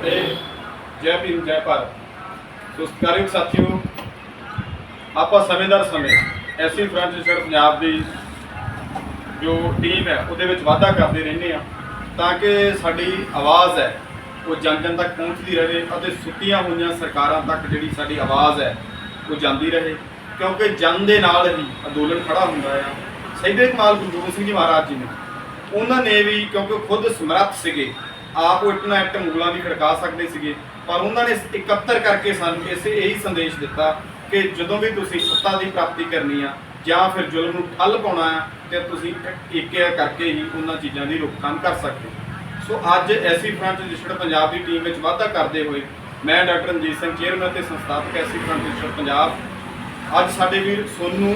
ਫਤਿਹ ਜੈ ਭੀਮ, ਜੈ ਭਾਰਤ। ਸੋ ਸਤਿਕਾਰਯੋਗ ਸਾਥੀਓ, ਆਪਾਂ ਸਮੇਂਦਾਰ ਸਮੇਂ ਐਸੀ ਫਰੰਟ ਰਿਸਰਚ ਪੰਜਾਬ ਦੀ ਜੋ ਟੀਮ ਹੈ, ਉਹਦੇ ਵਿੱਚ ਵਾਧਾ ਕਰਦੇ ਰਹਿੰਦੇ ਆ ਤਾਂ ਕਿ ਸਾਡੀ ਆਵਾਜ਼ ਹੈ, ਉਹ ਜਨ ਜਨ ਤੱਕ ਪਹੁੰਚਦੀ ਰਹੇ ਅਤੇ ਸੁੱਤੀਆਂ ਹੋਈਆਂ ਸਰਕਾਰਾਂ ਤੱਕ ਜਿਹੜੀ ਸਾਡੀ ਆਵਾਜ਼ ਹੈ, ਉਹ ਜਾਂਦੀ ਰਹੇ। ਕਿਉਂਕਿ ਜਨ ਦੇ ਨਾਲ ਹੀ ਅੰਦੋਲਨ ਖੜਾ ਹੁੰਦਾ ਆ। ਸੈਦੇ ਕਮਾਲ ਗੁਰੂ ਗੋਬਿੰਦ ਸਿੰਘ ਜੀ ਮਹਾਰਾਜ ਜੀ ਨੇ, ਉਹਨਾਂ ਨੇ ਵੀ ਕਿਉਂਕਿ ਉਹ ਖੁਦ ਸਮਰੱਥ ਸੀਗੇ ਆਪ ਉਹ ਇਟਨਾ ਐਕਟ ਮੁਗਲਾਂ ਦੀ ਖੜਕਾ ਸਕਦੇ ਸੀਗੇ, ਪਰ ਉਹਨਾਂ ਨੇ ਇਕੱਤਰ ਕਰਕੇ ਸਾਨੂੰ ਇਸੇ ਇਹੀ ਸੰਦੇਸ਼ ਦਿੱਤਾ ਕਿ ਜਦੋਂ ਵੀ ਤੁਸੀਂ ਸੱਤਾ ਦੀ ਪ੍ਰਾਪਤੀ ਕਰਨੀ ਆ, ਜਾਂ ਫਿਰ ਜ਼ੁਲਮ ਨੂੰ ਠੱਲ ਪਾਉਣਾ ਆ, ਤੇ ਤੁਸੀਂ ਏਕਿਆ ਕਰਕੇ ਹੀ ਉਹਨਾਂ ਚੀਜ਼ਾਂ ਦੀ ਰੋਕਥਾਮ ਕਰ ਸਕਦੇ ਹੋ। ਸੋ ਅੱਜ ਐਸੀ ਫਰੰਟ ਰਜਿਸਟਰਡ ਪੰਜਾਬ ਦੀ ਟੀਮ ਵਿੱਚ ਵਾਧਾ ਕਰਦੇ ਹੋਏ, ਮੈਂ ਡਾਕਟਰ ਰਣਜੀਤ ਸਿੰਘ ਚੇਅਰਮੈਨ ਅਤੇ ਸੰਸਥਾਪਕ ਐਸੀ ਫਰੰਟ ਰਜਿਸਟਰਡ ਪੰਜਾਬ, ਅੱਜ ਸਾਡੇ ਵੀਰ ਸੋਨੂ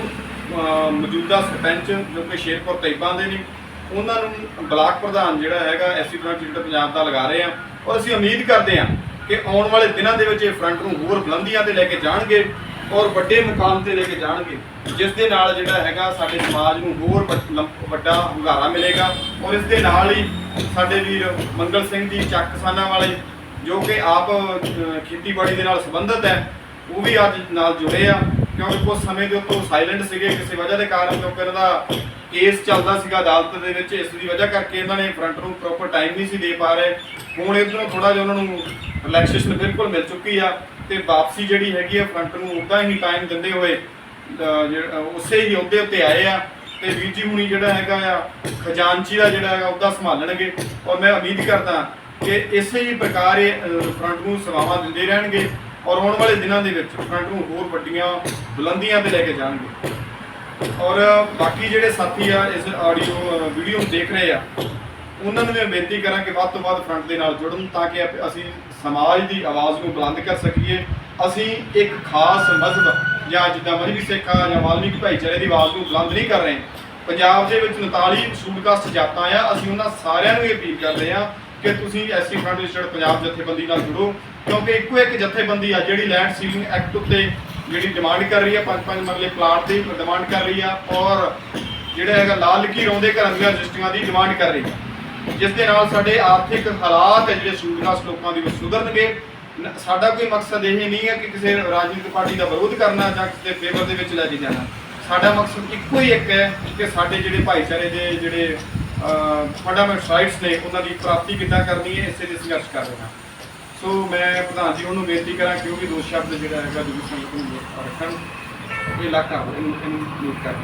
ਮੌਜੂਦਾ ਸਰਪੰਚ ਜੋ ਕਿ ਸ਼ੇਰਪੁਰ ਤੈਬਾਂ ਦੇ ਨੇ ਉਹਨਾਂ ਨੂੰ ਬਲਾਕ ਪ੍ਰਧਾਨ ਜਿਹੜਾ ਹੈਗਾ ਐਸੀ ਫਰੰਟ ਰਜਿਸਟਰਡ ਪੰਜਾਬ ਦਾ ਲਗਾ ਰਹੇ ਆ ਔਰ ਅਸੀਂ ਉਮੀਦ ਕਰਦੇ ਹਾਂ ਕਿ ਆਉਣ ਵਾਲੇ ਦਿਨਾਂ ਦੇ ਵਿੱਚ ਇਹ ਫਰੰਟ ਨੂੰ ਹੋਰ ਬੁਲੰਦੀਆਂ ਤੇ ਲੈ ਕੇ ਜਾਣਗੇ ਔਰ ਵੱਡੇ ਮੁਕਾਮ ਤੇ ਲੈ ਕੇ ਜਾਣਗੇ, ਜਿਸ ਦੇ ਨਾਲ ਜਿਹੜਾ ਹੈਗਾ ਸਾਡੇ ਸਮਾਜ ਨੂੰ ਹੋਰ ਵੱਡ- ਲੰਬ- ਵੱਡਾ ਹੁੰਗਾਰਾ ਮਿਲੇਗਾ ਔਰ ਇਸ ਦੇ ਨਾਲ ਹੀ ਸਾਡੇ ਵੀਰ ਮੰਗਲ ਸਿੰਘ ਜੀ, ਚੱਕ ਕਿਸਾਨਾਂ ਵਾਲੇ, ਜੋ ਕਿ ਆਪ ਖੇਤੀਬਾੜੀ ਦੇ ਨਾਲ ਸੰਬੰਧਿਤ ਹੈ, ਉਹ ਵੀ ਅੱਜ ਨਾਲ ਜੁੜੇ ਆ। ਕਿਉਂਕਿ ਕੁਝ ਸਮੇਂ ਦੇ ਉੱਤੋਂ ਸਾਇਲੈਂਟ ਸੀਗੇ, ਕਿਸੇ ਵਜ੍ਹਾ ਦੇ ਕਾਰਨ ਕਿਉਂਕਿ ਇਹਨਾਂ ਦਾ ਕੇਸ ਚੱਲਦਾ ਸੀਗਾ ਅਦਾਲਤ ਦੇ ਵਿੱਚ, ਇਸ ਦੀ ਵਜ੍ਹਾ ਕਰਕੇ ਇਹਨਾਂ ਨੇ ਫਰੰਟ ਨੂੰ ਪ੍ਰੋਪਰ ਟਾਈਮ ਨਹੀਂ ਸੀ ਦੇ ਪਾ ਰਹੇ। ਹੁਣ ਇਧਰੋਂ ਥੋੜਾ ਜਿਹਾ ਉਹਨਾਂ ਨੂੰ ਰਿਲੈਕਸੇਸ਼ਨ ਬਿਲਕੁਲ ਮਿਲ ਚੁੱਕੀ ਆ ਤੇ ਵਾਪਸੀ ਜਿਹੜੀ ਹੈਗੀ ਆ ਫਰੰਟ ਨੂੰ ਉਦਾਂ ਹੀ ਟਾਈਮ ਦਿੰਦੇ ਹੋਏ ਉਸੇ ਹੀ ਅਹੁਦੇ ਉੱਤੇ ਆਏ ਆ ਤੇ ਵੀਰ ਹੁਣੀ ਜਿਹੜਾ ਹੈਗਾ ਆ, ਖਜ਼ਾਨਚੀ ਦਾ ਜਿਹੜਾ ਹੈਗਾ ਉਹਦਾ ਸੰਭਾਲਣਗੇ। ਔਰ ਮੈਂ ਉਮੀਦ ਕਰਦਾ ਕਿ ਇਸੇ ਹੀ ਪ੍ਰਕਾਰ ਇਹ ਫਰੰਟ ਨੂੰ ਸੇਵਾਵਾਂ ਦਿੰਦੇ ਰਹਿਣਗੇ। ਔਰ ਆਉਣ ਵਾਲੇ ਦਿਨਾਂ ਦੇ ਵਿੱਚ ਫਰੰਟ ਨੂੰ ਹੋਰ ਵੱਡੀਆਂ ਬੁਲੰਦੀਆਂ ਤੇ ਲੈ ਕੇ ਜਾਣਗੇ। ਔਰ ਬਾਕੀ ਜਿਹੜੇ ਸਾਥੀ ਆ, ਇਸ ਆਡੀਓ ਵੀਡੀਓ ਨੂੰ ਦੇਖ ਰਹੇ ਆ, ਉਹਨਾਂ ਨੂੰ ਮੈਂ ਬੇਨਤੀ ਕਰਾਂ ਕਿ ਵੱਧ ਤੋਂ ਵੱਧ ਫਰੰਟ ਦੇ ਨਾਲ ਜੁੜਨ ਤਾਂ ਕਿ ਅਸੀਂ ਸਮਾਜ ਦੀ ਆਵਾਜ਼ ਨੂੰ ਬੁਲੰਦ ਕਰ ਸਕੀਏ। ਅਸੀਂ ਇੱਕ ਖਾਸ ਮਜ਼ਹਬ ਜਾਂ ਜਿੱਦਾਂ ਮਜਬੀ ਸਿੱਖ ਆ ਜਾਂ ਵਾਲਮੀਕ ਭਾਈਚਾਰੇ ਦੀ ਆਵਾਜ਼ ਨੂੰ ਬੁਲੰਦ ਨਹੀਂ ਕਰ ਰਹੇ। ਪੰਜਾਬ ਦੇ ਵਿੱਚ 39 ਸ਼ੂਡਕਾਸਟ ਜਾਤਾਂ ਆ, ਅਸੀਂ ਉਹਨਾਂ ਸਾਰਿਆਂ ਨੂੰ ਇਹ ਅਪੀਲ ਕਰਦੇ ਆ ਕਿ ਤੁਸੀਂ ਐਸਸੀ ਫਰੰਟ ਰਜਿਸਟਰਡ ਪੰਜਾਬ ਜਥੇਬੰਦੀ ਨਾਲ ਜੁੜੋ, ਕਿਉਂਕਿ ਇੱਕੋ ਇੱਕ ਜਥੇਬੰਦੀ ਆ ਜਿਹੜੀ ਲੈਂਡ ਸੀਲਿੰਗ ਐਕਟ ਉੱਤੇ ਜਿਹੜੀ ਡਿਮਾਂਡ ਕਰ ਰਹੀ ਆ, ਪੰਜ ਪੰਜ ਮਰਲੇ ਪਲਾਟ ਦੀ ਡਿਮਾਂਡ ਕਰ ਰਹੀ ਆ, ਔਰ ਜਿਹੜਾ ਹੈਗਾ ਲਾਲ ਲਕੀ ਰੋਂਦੇ ਘਰਾਂ ਦੀਆਂ ਰਜਿਸਟਰੀਆਂ ਦੀ ਡਿਮਾਂਡ ਕਰ ਰਹੀ ਆ। ਜਿਸ ਦੇ ਨਾਲ ਸਾਡੇ ਆਰਥਿਕ ਹਾਲਾਤ ਹੈ ਜਿਹੜੇ ਸੂਰਦਾਸ ਲੋਕਾਂ ਦੇ ਵਿੱਚ ਸੁਧਰਨਗੇ। ਸਾਡਾ ਕੋਈ ਮਕਸਦ ਇਹ ਨਹੀਂ ਹੈ ਕਿ ਕਿਸੇ ਰਾਜਨੀਤਿਕ ਪਾਰਟੀ ਦਾ ਵਿਰੋਧ ਕਰਨਾ ਜਾਂ ਕਿਸੇ ਦੇ ਫੇਵਰ ਦੇ ਵਿੱਚ ਲੈ ਕੇ ਜਾਣਾ। ਸਾਡਾ ਮਕਸਦ ਇੱਕੋ ਹੀ ਇੱਕ ਹੈ ਕਿ ਸਾਡੇ ਜਿਹੜੇ ਭਾਈਚਾਰੇ ਦੇ ਜਿਹੜੇ ਫੰਡਾਮੈਂਟਲ ਰਾਈਟਸ ਨੇ ਉਹਨਾਂ ਦੀ ਪ੍ਰਾਪਤੀ ਕਿੱਦਾਂ ਕਰਨੀ ਹੈ, ਇਸੇ ਲਈ ਸੰਘਰਸ਼ ਕਰ ਰਹੇ ਹਾਂ। ਸੋ ਮੈਂ ਪ੍ਰਧਾਨ ਜੀ ਉਹਨੂੰ ਬੇਨਤੀ ਕਰਾਂ ਕਿਉਂਕਿ ਦੋ ਸ਼ਬਦ ਜਿਹੜਾ ਹੈਗਾ ਦੂਜੀ ਸੰਗਤ ਨੂੰ ਰੱਖਣ। ਇਹ ਇਲਾਕਾ ਇਹਨੂੰ ਇਹਨੂੰ ਕਰਕੇ।